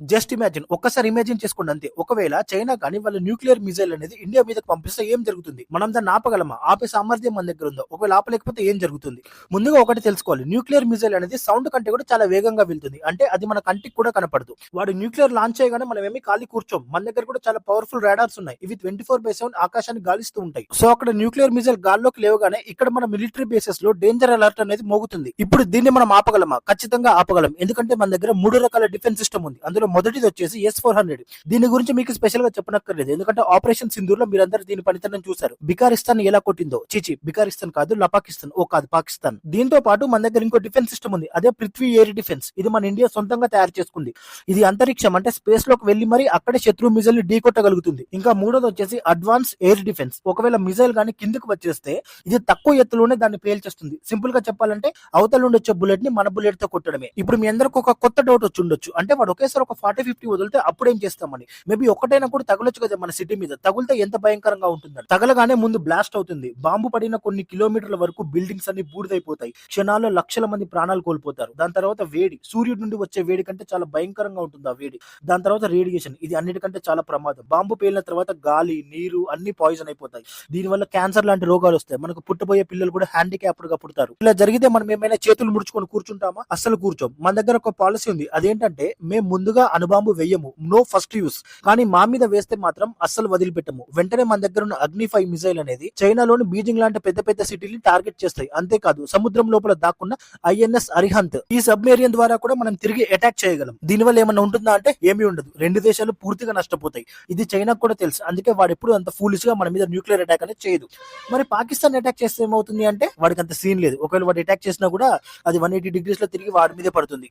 Just imagine ఒక్కసారి imagine చేసుకోండి అంతే. ఒకవేళ చైనా కానీ వాళ్ళ న్యూక్లియర్ మిజైల్ అనేది ఇండియా మీదకి పంపిస్తే ఏం జరుగుతుంది? మనం దాన్ని ఆపగలమా? ఆపే సామర్థ్యం మన దగ్గర ఉందో? ఒకవేళ ఆపలేకపోతే ఏం జరుగుతుంది? ముందుగా ఒకటి తెలుసుకోవాలి. న్యూక్లియర్ మిజైల్ అనేది సౌండ్ కంటే కూడా చాలా వేగంగా వెళ్తుంది. అంటే అది మన కంటికి కూడా కనపడదు. వాడు న్యూక్లియర్ లాంచ్ చేయగానే మనం ఏమి ఖాళీ కూర్చోం. మన దగ్గర కూడా చాలా పవర్ఫుల్ రాడార్స్ ఉన్నాయి. ఇవి ట్వంటీ ఫోర్ బై సెవెన్ ఆకాశాన్ని గాలిస్తూ ఉంటాయి. సో అక్కడ న్యూక్లియర్ మిజైల్ గాల్లోకి లేవగానే ఇక్కడ మన మిలిటరీ బేసెస్లో డేంజర్ అలర్ట్ అనేది మోగుతుంది. ఇప్పుడు దీన్ని మనం ఆపగలమా? ఖచ్చితంగా ఆపగలం. ఎందుకంటే మన దగ్గర మూడు రకాల డిఫెన్స్ సిస్టమ్ ఉంది. అందులో మొదటిది వచ్చేసి ఎస్ ఫోర్ హండ్రెడ్ దీని గురించి మీకు స్పెషల్గా చెప్పనక్కర్లేదు. ఎందుకంటే ఆపరేషన్ సింధూర్లో మీరందరూ దీని పనితనం చూశారు. బికారిస్తాన్ ఎలా కొట్టిందో. చీచి బికారిస్తాన్ కాదు లపాకిస్తాన్. ఓ కాదు పాకిస్తాన్. దీంతో పాటు మన దగ్గర ఇంకో డిఫెన్స్ సిస్టమ్ ఉంది. అదే పృథ్వీ ఎయిర్ డిఫెన్స్ ఇది మన ఇండియా సొంతంగా తయారు చేసుకుంది. ఇది అంతరిక్షం. అంటే స్పేస్లోకి వెళ్ళి మరి అక్కడే శత్రు మిజైల్ని ఢీకొట్టగలుగుతుంది ఇంకా మూడోది వచ్చేసి అడ్వాన్స్ ఎయిర్ డిఫెన్స్ ఒకవేళ మిజైల్ గానీ కిందకు వచ్చేస్తే ఇది తక్కువ ఎత్తులోనే దాన్ని పేల్చేస్తుంది సింపుల్గా చెప్పాలంటే అవతల నుండి వచ్చే బుల్లెట్ని మన బుల్లెట్తో కొట్టడమే. ఇప్పుడు మీ అందరికి ఒక కొత్త డౌట్ వచ్చి ఉండొచ్చు. అంటే వాడు ఒకేసారి ఒక ఫార్టీ ఫిఫ్టీ వదిలితే అప్పుడు ఏం చేస్తామని మేబీ ఒకటైనా కూడా తగలొచ్చు కదా మన సిటీ మీద. తగిలితే ఎంత భయంకరంగా ఉంటుందని తగలగానే ముందు బ్లాస్ట్ అవుతుంది. బాంబు పడిన కొన్ని కిలోమీటర్ల వరకు బిల్డింగ్స్ అన్ని బూడిదైపోతాయి. క్షణాల్లో లక్షల మంది ప్రాణాలు కోల్పోతారు. దాని తర్వాత వేడి. సూర్యుడి నుండి వచ్చే వేడి కంటే చాలా భయంకరంగా ఉంటుంది ఆ వేడి. దాని తర్వాత రేడియేషన్. ఇది అన్నిటికంటే చాలా ప్రమాదం. బాంబు పేలిన తర్వాత గాలి నీరు అన్ని పాయిజన్ అయిపోతాయి. దీనివల్ల క్యాన్సర్ లాంటి రోగాలు వస్తాయి. మనకు పుట్టబోయే పిల్లలు కూడా హ్యాండిక్యాప్డ్గా పుడతారు. ఇలా జరిగితే మనం ఏమైనా చేతులు ముడుచుకొని కూర్చుంటామా? అసలు కూర్చోం. మన దగ్గర ఒక పాలసీ ఉంది. అదేంటంటే మేము ముందుగా అణుబాంబు వేయము. నో ఫస్ట్ యూస్ కానీ మా మీద వేస్తే మాత్రం అస్సలు వదిలిపెట్టము. వెంటనే మన దగ్గర ఉన్న అగ్నిఫై మిసైల్ అనేది చైనాలోని బీజింగ్ లాంటి పెద్ద పెద్ద సిటీని టార్గెట్ చేస్తాయి. అంతేకాదు సముద్రం లోపల దాక్కున్న ఐఎన్ఎస్ అరిహంత్ ఈ సబ్మేరియన్ ద్వారా కూడా మనం తిరిగి అటాక్ చేయగలం. దీనివల్ల ఏమైనా ఉంటుందా అంటే ఏమీ ఉండదు. రెండు దేశాలు పూర్తిగా నష్టపోతాయి. ఇది చైనాకు కూడా తెలుసు. అందుకే వాడు ఎప్పుడు అంత ఫూలిష్గా మన మీద న్యూక్లియర్ అటాక్ అనేది చేయదు. మరి పాకిస్తాన్ అటాక్ చేస్తే ఏమవుతుంది అంటే వాడికి అంత సీన్ లేదు. ఒకవేళ వాడు అటాక్ చేసినా కూడా అది వన్ ఎయిటీ డిగ్రీస్లో తిరిగి వాడి మీదే పడుతుంది.